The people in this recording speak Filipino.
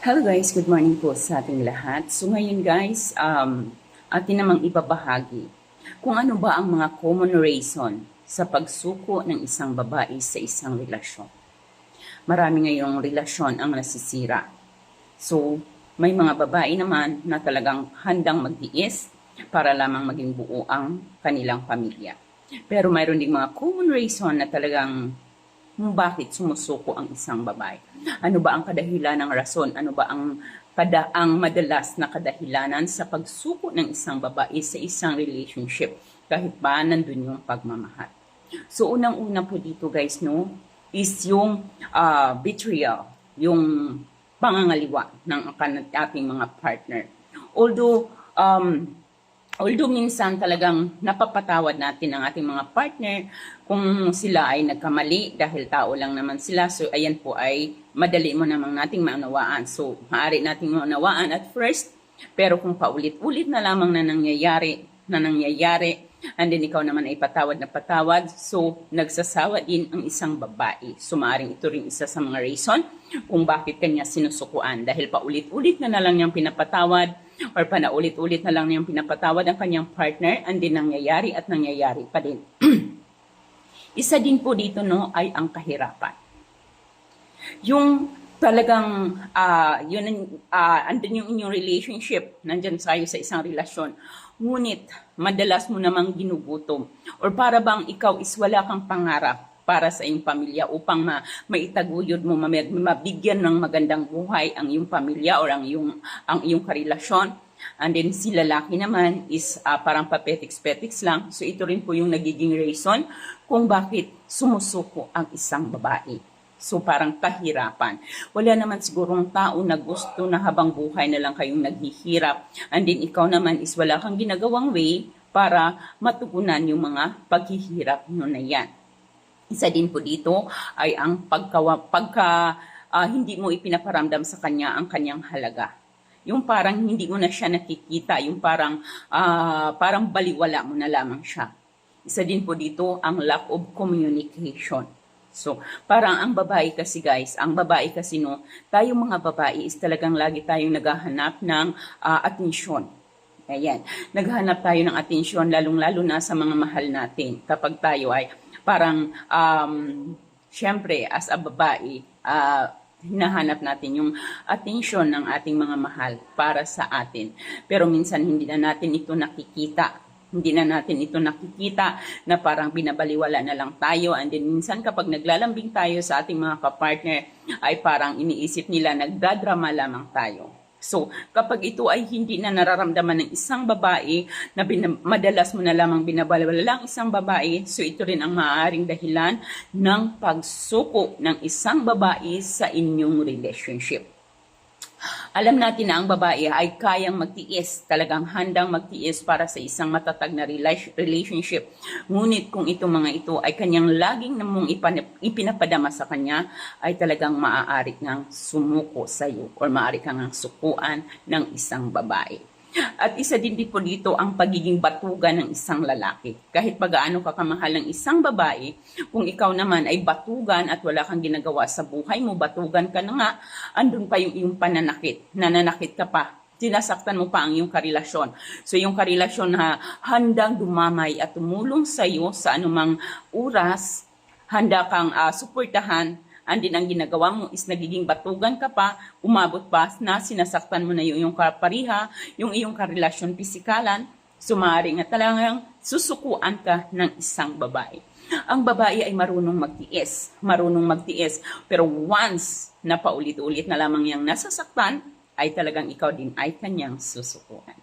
Hello guys, good morning po sa ating lahat. So ngayon guys, um, atin namang ibabahagi kung ano ba ang mga common reason sa pagsuko ng isang babae sa isang relasyon. Marami ngayong relasyon ang nasisira. So, may mga babae naman na talagang handang magtiis para lamang maging buo ang kanilang pamilya. Pero mayroon ding mga common reason na talagang kung bakit sumusuko ang isang babae. Ano ba ang kadahilan ng rason? Ano ba ang kada ang madalas na kadahilanan sa pagsuko ng isang babae sa isang relationship kahit pa nandun yung pagmamahal. So unang-una po dito guys no is yung uh, betrayal, yung pangangaliwa ng ating mga partner. Although um, Although minsan talagang napapatawad natin ang ating mga partner kung sila ay nagkamali dahil tao lang naman sila. So ayan po ay madali mo namang nating maunawaan. So maaari nating maunawaan at first, pero kung paulit-ulit na lamang na nangyayari, na nangyayari, And then ikaw naman ay patawad na patawad. So, nagsasawa din ang isang babae. So, maaaring ito rin isa sa mga reason kung bakit kanya sinusukuan. Dahil paulit-ulit na na lang niyang pinapatawad or panaulit-ulit na lang niyang pinapatawad ang kanyang partner and then nangyayari at nangyayari pa din. isa din po dito no ay ang kahirapan. Yung talagang uh, yun uh, andun yung inyong relationship, nandyan tayo sa isang relasyon Ngunit, madalas mo namang ginugutom. Or para bang ikaw is wala kang pangarap para sa iyong pamilya upang ma maitaguyod mo, mabigyan ng magandang buhay ang iyong pamilya or ang iyong, ang iyong karelasyon. And then si lalaki naman is uh, parang papetiks-petiks lang. So ito rin po yung nagiging reason kung bakit sumusuko ang isang babae. So parang kahirapan. Wala naman sigurong tao na gusto na habang buhay na lang kayong naghihirap. And then ikaw naman is wala kang ginagawang way para matugunan yung mga paghihirap nyo na yan. Isa din po dito ay ang pagka, pagka uh, hindi mo ipinaparamdam sa kanya ang kanyang halaga. Yung parang hindi mo na siya nakikita, yung parang uh, parang baliwala mo na lamang siya. Isa din po dito ang lack of communication So, parang ang babae kasi guys, ang babae kasi no, tayong mga babae is talagang lagi tayong naghahanap ng uh, atensyon. Ayan, naghahanap tayo ng atensyon lalong-lalo na sa mga mahal natin. Kapag tayo ay parang, um, syempre, as a babae, uh, hinahanap natin yung attention ng ating mga mahal para sa atin. Pero minsan hindi na natin ito nakikita hindi na natin ito nakikita na parang binabaliwala na lang tayo. And then minsan kapag naglalambing tayo sa ating mga kapartner, ay parang iniisip nila nagdadrama lamang tayo. So, kapag ito ay hindi na nararamdaman ng isang babae na madalas mo na lamang binabalawala lang isang babae, so ito rin ang maaaring dahilan ng pagsuko ng isang babae sa inyong relationship. Alam natin na ang babae ay kayang magtiis, talagang handang magtiis para sa isang matatag na relationship. Ngunit kung itong mga ito ay kanyang laging namong ipinapadama sa kanya, ay talagang maaari ngang sumuko sa iyo or maaari kang sukuan ng isang babae. At isa din po dito ang pagiging batugan ng isang lalaki. Kahit pagaano ka kamahal ng isang babae, kung ikaw naman ay batugan at wala kang ginagawa sa buhay mo, batugan ka na nga, andun pa yung iyong pananakit. Nananakit ka pa sinasaktan mo pa ang iyong karelasyon. So yung karelasyon na handang dumamay at tumulong sa iyo sa anumang oras, handa kang uh, suportahan andin ang ginagawa mo is nagiging batugan ka pa, umabot pa na sinasaktan mo na yung iyong kapariha, yung iyong karelasyon pisikalan, sumari nga talagang susukuan ka ng isang babae. Ang babae ay marunong magtiis, marunong magtiis, pero once na paulit-ulit na lamang yang nasasaktan, ay talagang ikaw din ay kanyang susukuan.